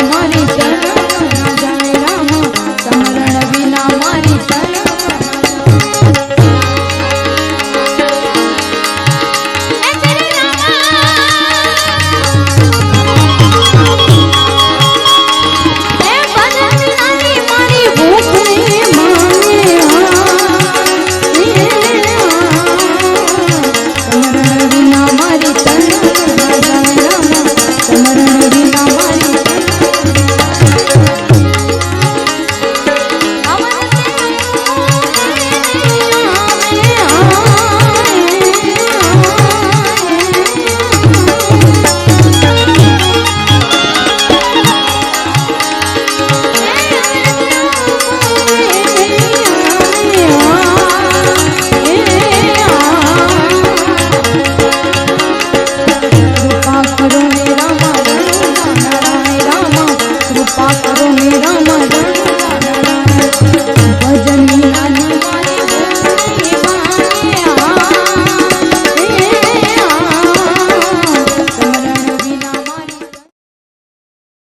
আমার ગમે રામ રામ ભજન